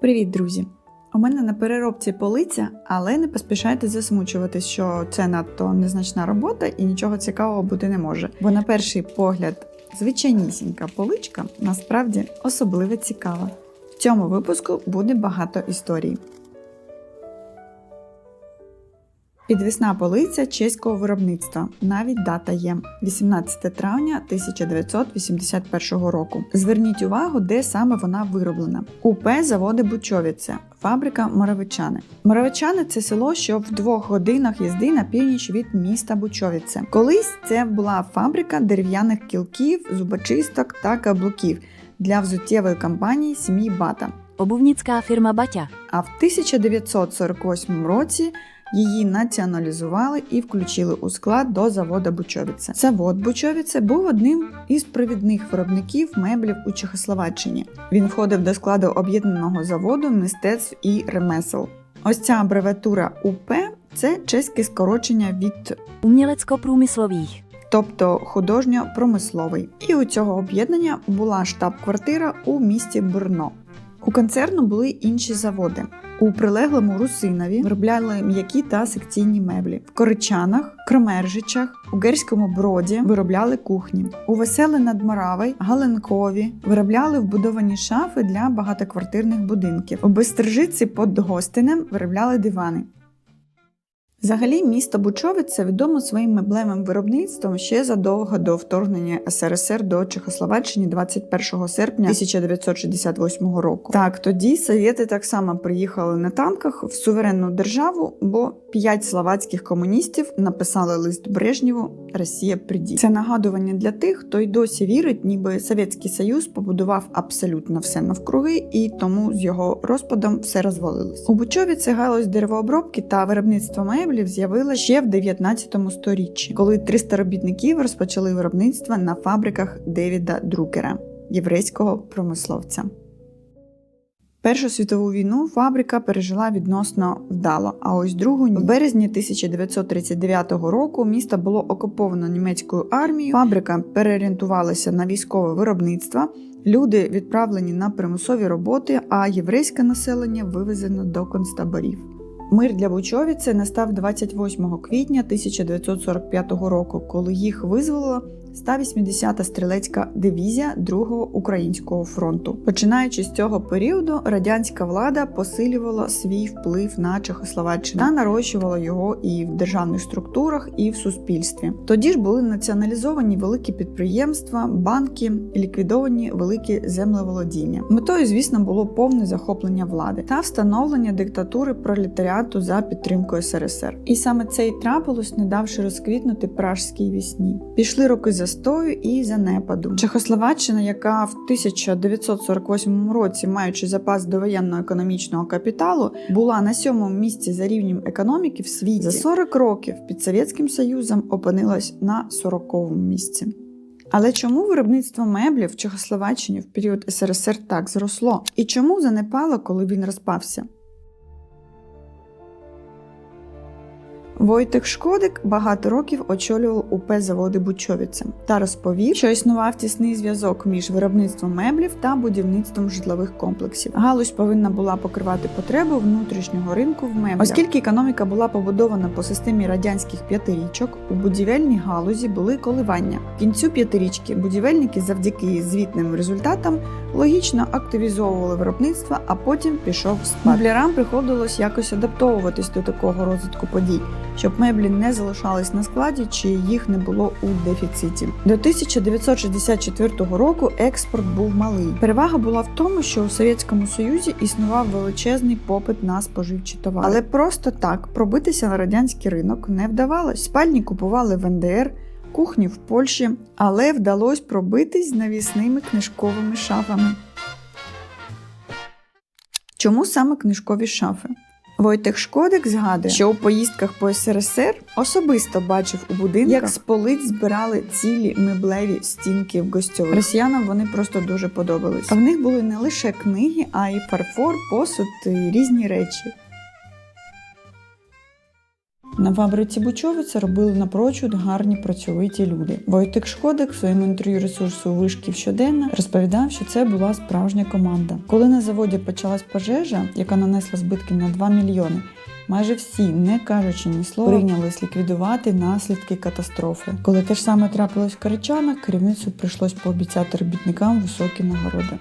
Привіт, друзі! У мене на переробці полиця, але не поспішайте засмучуватись, що це надто незначна робота і нічого цікавого бути не може. Бо на перший погляд звичайнісінька поличка насправді особливо цікава. В цьому випуску буде багато історій. Підвісна полиця чеського виробництва. Навіть дата є 18 травня 1981 року. Зверніть увагу, де саме вона вироблена. УП заводи Бучовіце, фабрика Моровичани. Моровичани це село, що в двох годинах їзди на північ від міста Бучовіце. Колись це була фабрика дерев'яних кілків, зубочисток та каблуків для взуттєвої компанії сім'ї Бата. Obuvnická firma Baťa. А в 1948 році її націоналізували і включили у склад до заводу Бучовіце. Завод Бучовіце був одним із провідних виробників меблів у Чехословаччині. Він входив до складу об'єднаного заводу мистецтв і ремесел. Ось ця абревіатура УП це чеське скорочення від Umělecko-průmyslových. тобто художньо-промисловий. І у цього об'єднання була штаб-квартира у місті Брно. У концерну були інші заводи. У прилеглому Русинові виробляли м'які та секційні меблі. В Коричанах, Кромержичах, у Герському броді виробляли кухні. У Веселе над Моравой, Галенкові виробляли вбудовані шафи для багатоквартирних будинків. У Бестрижиці під Гостинем виробляли дивани. Взагалі, місто Бучовице відомо своїм меблевим виробництвом ще задовго до вторгнення СРСР до Чехословаччини 21 серпня 1968 року. Так, тоді совєти так само приїхали на танках в суверенну державу, бо п'ять словацьких комуністів написали лист Брежнєву Росія приді. Це нагадування для тих, хто й досі вірить, ніби Совєтський Союз побудував абсолютно все навкруги, і тому з його розпадом все розвалилось. У Бучові це галузь деревообробки та виробництва меблів з'явила ще в 19 сторіччі, коли 300 робітників розпочали виробництво на фабриках Девіда Друкера, єврейського промисловця. Першу світову війну фабрика пережила відносно вдало, а ось другу ні. В березні 1939 року місто було окуповано німецькою армією. Фабрика переорієнтувалася на військове виробництво. Люди відправлені на примусові роботи, а єврейське населення вивезено до концтаборів. Мир для Бучовіці настав 28 квітня 1945 року, коли їх визволила 180-та стрілецька дивізія 2-го українського фронту. Починаючи з цього періоду, радянська влада посилювала свій вплив на Чехословаччину та нарощувала його і в державних структурах, і в суспільстві. Тоді ж були націоналізовані великі підприємства, банки, ліквідовані великі землеволодіння. Метою, звісно, було повне захоплення влади та встановлення диктатури пролетаріату за підтримкою СРСР. І саме це й трапилось, не давши розквітнути пражській вісні. Пішли роки застою і занепаду. Чехословаччина, яка в 1948 році, маючи запас довоєнного економічного капіталу, була на сьомому місці за рівнем економіки в світі. За 40 років під Совєтським Союзом опинилась на 40-му місці. Але чому виробництво меблів в Чехословаччині в період СРСР так зросло? І чому занепало, коли він розпався? Войтик Шкодик багато років очолював УП заводи Бучовіце та розповів, що існував тісний зв'язок між виробництвом меблів та будівництвом житлових комплексів. Галузь повинна була покривати потреби внутрішнього ринку в меблях. Оскільки економіка була побудована по системі радянських п'ятирічок, у будівельній галузі були коливання. В кінцю п'ятирічки будівельники завдяки звітним результатам логічно активізовували виробництво, а потім пішов спад. Меблярам приходилось якось адаптовуватись до такого розвитку подій щоб меблі не залишались на складі чи їх не було у дефіциті. До 1964 року експорт був малий. Перевага була в тому, що у Совєтському Союзі існував величезний попит на споживчі товари. Але просто так пробитися на радянський ринок не вдавалось. Спальні купували в НДР. Кухні в Польщі, але вдалося пробитись навісними книжковими шафами. Чому саме книжкові шафи? Войтех Шкодик згадує, що у поїздках по СРСР особисто бачив у будинках, як з полиць збирали цілі меблеві стінки в гостьових. Росіянам вони просто дуже подобались. А в них були не лише книги, а й фарфор, посуд і різні речі. На фабриці Бучовиця робили напрочуд гарні працьовиті люди. Войтик Шкодик в своєму інтерв'ю ресурсу Вишків щоденно розповідав, що це була справжня команда. Коли на заводі почалась пожежа, яка нанесла збитків на 2 мільйони. Майже всі, не кажучи ні слова, прийнялись ліквідувати наслідки катастрофи. Коли те ж саме трапилось в Каричанах, керівництву прийшлось пообіцяти робітникам високі нагороди.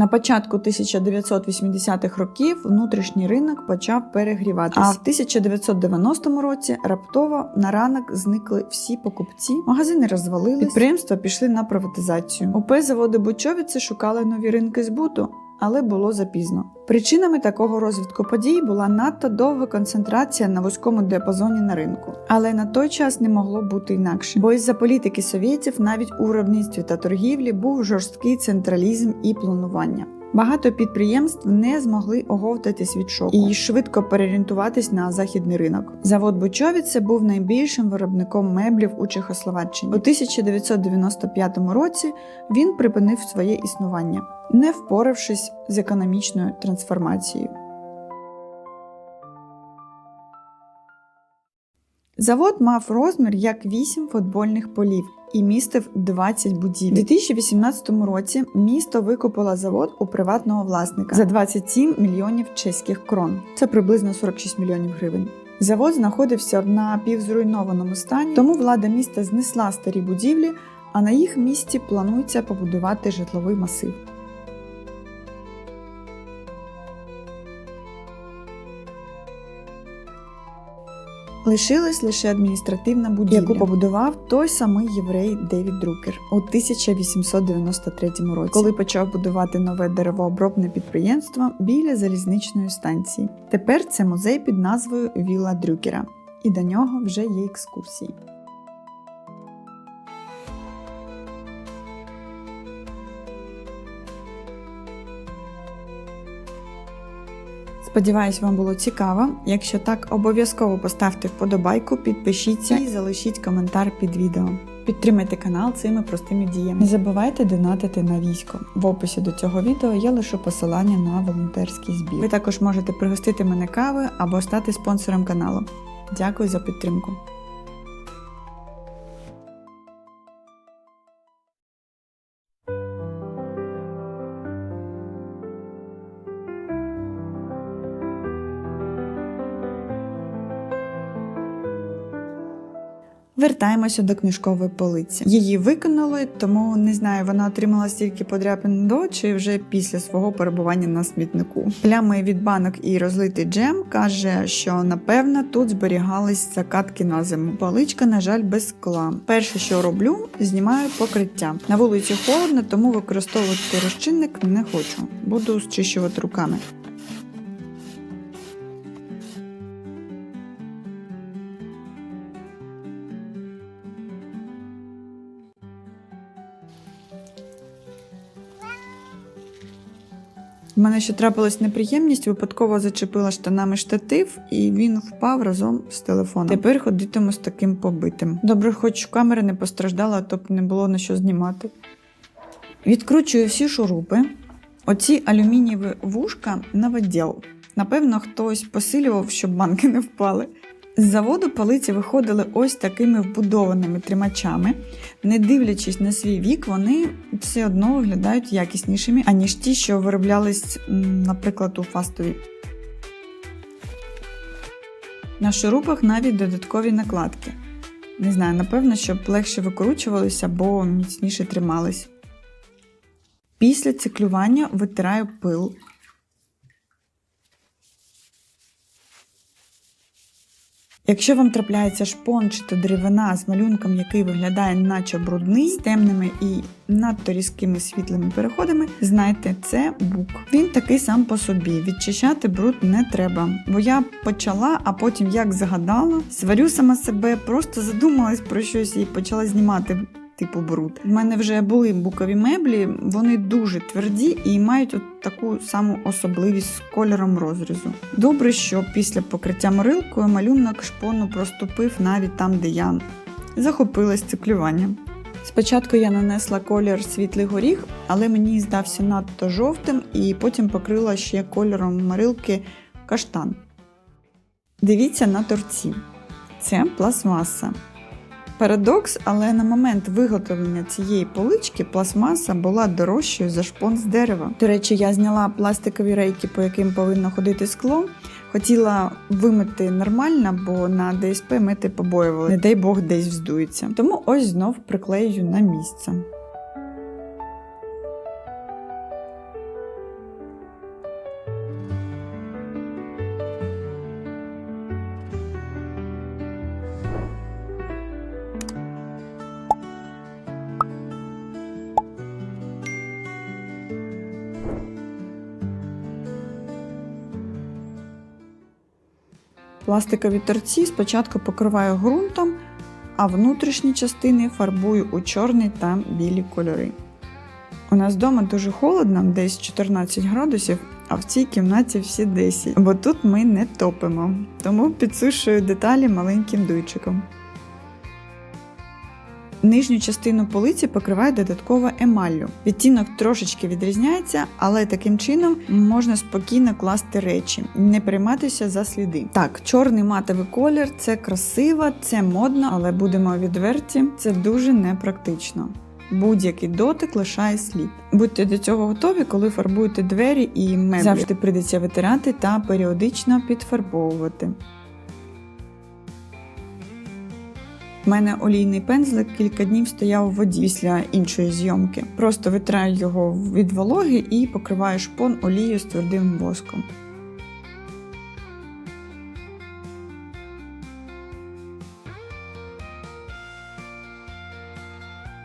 На початку 1980-х років внутрішній ринок почав перегріватися. А в 1990 році раптово на ранок зникли всі покупці, магазини розвалились, підприємства пішли на приватизацію. УП заводи Бучовіці шукали нові ринки збуту. Але було запізно. Причинами такого розвитку подій була надто довга концентрація на вузькому діапазоні на ринку. Але на той час не могло бути інакше, бо із-за політики совєтів навіть у виробництві та торгівлі був жорсткий централізм і планування. Багато підприємств не змогли оговтатись від шоку і швидко переорієнтуватись на західний ринок. Завод Бучовіце був найбільшим виробником меблів у Чехословаччині. У 1995 році він припинив своє існування, не впоравшись з економічною трансформацією. Завод мав розмір як 8 футбольних полів і містив 20 будівель. У 2018 році місто викупило завод у приватного власника за 27 мільйонів чеських крон. Це приблизно 46 мільйонів гривень. Завод знаходився в напівзруйнованому стані, тому влада міста знесла старі будівлі, а на їх місці планується побудувати житловий масив. Лишилась лише адміністративна будівля, яку побудував той самий єврей Девід Друкер у 1893 році, коли почав будувати нове деревообробне підприємство біля залізничної станції. Тепер це музей під назвою Віла Дрюкера, і до нього вже є екскурсії. Сподіваюсь, вам було цікаво. Якщо так, обов'язково поставте вподобайку, підпишіться і залишіть коментар під відео. Підтримайте канал цими простими діями. Не забувайте донатити на військо. В описі до цього відео я лишу посилання на волонтерський збір. Ви також можете пригостити мене кави або стати спонсором каналу. Дякую за підтримку. Вертаємося до книжкової полиці. Її виконали, тому не знаю, вона отримала стільки подряпин до чи вже після свого перебування на смітнику. Плями від банок і розлитий джем каже, що напевно тут зберігались закатки на зиму. Поличка, на жаль, без скла. Перше, що роблю, знімаю покриття. На вулиці холодно, тому використовувати розчинник не хочу. Буду зчищувати руками. У мене ще трапилась неприємність, випадково зачепила штанами штатив, і він впав разом з телефоном. Тепер ходитиму з таким побитим. Добре, хоч камера не постраждала, а то б не було на що знімати. Відкручую всі шурупи. Оці алюмінієві вушка на відділ. Напевно, хтось посилював, щоб банки не впали. З заводу полиці виходили ось такими вбудованими тримачами. Не дивлячись на свій вік, вони все одно виглядають якіснішими, аніж ті, що вироблялись, наприклад, у фастові. На шурупах навіть додаткові накладки. Не знаю, напевно, щоб легше викручувалися або міцніше тримались. Після циклювання витираю пил. Якщо вам трапляється шпон чи то деревина з малюнком, який виглядає наче брудний, з темними і надто різкими світлими переходами, знайте, це бук. Він такий сам по собі. Відчищати бруд не треба. Бо я почала, а потім як згадала, сварю сама себе, просто задумалась про щось і почала знімати типу бруд. В мене вже були букові меблі, вони дуже тверді і мають от таку саму особливість з кольором розрізу. Добре, що після покриття морилкою малюнок шпону проступив навіть там, де я захопилась циклюванням. Спочатку я нанесла колір світлий горіх, але мені здався надто жовтим і потім покрила ще кольором морилки каштан. Дивіться на торці. Це пластмаса. Парадокс, але на момент виготовлення цієї полички пластмаса була дорожчою за шпон з дерева. До речі, я зняла пластикові рейки, по яким повинно ходити скло. Хотіла вимити нормально, бо на ДСП мити побоювали. Не дай Бог десь вздується. Тому ось знов приклею на місце. Пластикові торці спочатку покриваю ґрунтом, а внутрішні частини фарбую у чорний та білі кольори. У нас вдома дуже холодно, десь 14 градусів, а в цій кімнаті всі 10, бо тут ми не топимо, тому підсушую деталі маленьким дуйчиком. Нижню частину полиці покриваю додатково емаллю. Відтінок трошечки відрізняється, але таким чином можна спокійно класти речі, не прийматися за сліди. Так, чорний матовий колір це красиво, це модно, але будемо відверті, це дуже непрактично. Будь-який дотик лишає слід. Будьте до цього готові, коли фарбуєте двері і меблі. Завжди прийдеться витирати та періодично підфарбовувати. Мене олійний пензлик кілька днів стояв у воді після іншої зйомки. Просто витираю його від вологи і покриваю шпон олією з твердим воском.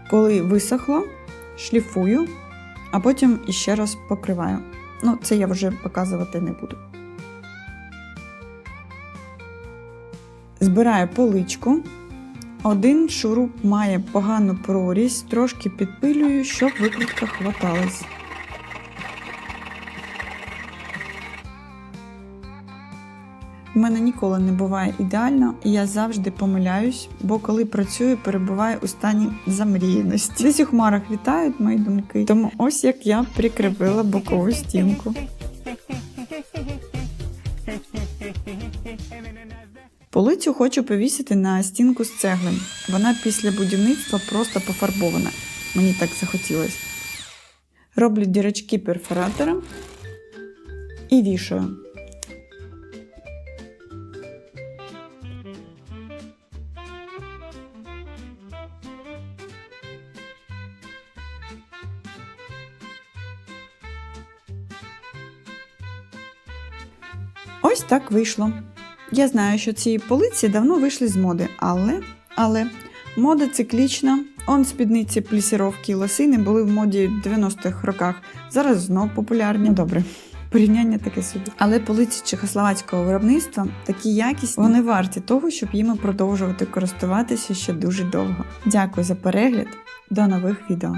Коли висохло, шліфую, а потім іще раз покриваю. Ну, це я вже показувати не буду. Збираю поличку. Один шуруп має погану прорізь, трошки підпилюю, щоб викрутка хваталась. У мене ніколи не буває ідеально, і я завжди помиляюсь, бо коли працюю, перебуваю у стані замріяності. Десь у хмарах вітають мої думки, тому ось як я прикріпила бокову стінку. Полицю хочу повісити на стінку з цеглин. Вона після будівництва просто пофарбована. Мені так захотілося. Роблю дірочки перфоратором і вішаю. Ось так вийшло. Я знаю, що ці полиці давно вийшли з моди, але, але мода циклічна. Он спідниці плісіровки і лосини були в моді в 90-х роках. Зараз знов популярні. Добре. Порівняння таке собі. Але полиці чехословацького виробництва такі якісні, вони варті того, щоб їми продовжувати користуватися ще дуже довго. Дякую за перегляд. До нових відео.